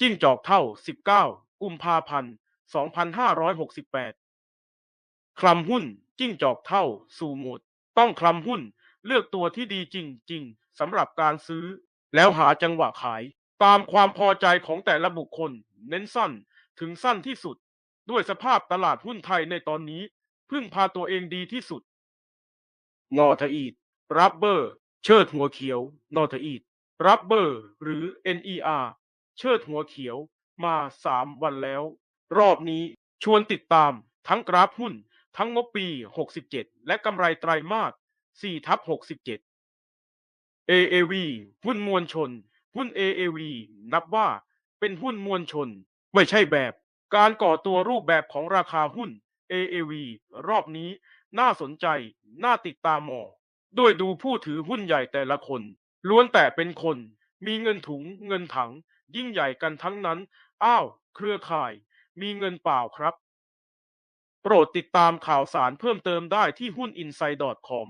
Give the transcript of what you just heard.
จิ้งจอกเท่า 19 กุมภาพันธ์ 2568 คลำหุ้น จิ้งจอกเท่า สู่โหมด ต้องคลำหุ้น เลือกตัวที่ดีจริง ๆสำหรับการซื้อ แล้วหาจังหวะขาย ตามความพอใจของแต่ละบุคคล เน้นสั้นถึงสั้นที่สุด ด้วยสภาพตลาดหุ้นไทยในตอนนี้ พึ่งพาตัวเองดีที่สุด นอทอีดรับเบอร์ เชิดหัวเขียว นอทอีดรับเบอร์ หรือ NER เชิดหัวเขียวมา3วันแล้ว รอบนี้ชวนติดตามทั้งกราฟหุ้น ทั้งงบปี 67 และกำไรไตรมาส4ทับ67 AAV หุ้นมวลชน หุ้น AAV นับว่าเป็นหุ้นมวลชน ไม่ใช่แบบการก่อตัวรูปแบบของราคาหุ้น AAV รอบนี้น่าสนใจ น่าติดตามหมอด้วยดูผู้ถือหุ้นใหญ่แต่ละคน ล้วนแต่เป็นคน มีเงินถุงเงินถัง ยิ่งใหญ่กันทั้งนั้น อ้าว เครือข่าย มีเงินเปล่าครับ โปรดติดตามข่าวสารเพิ่มเติมได้ที่หุ้น inside com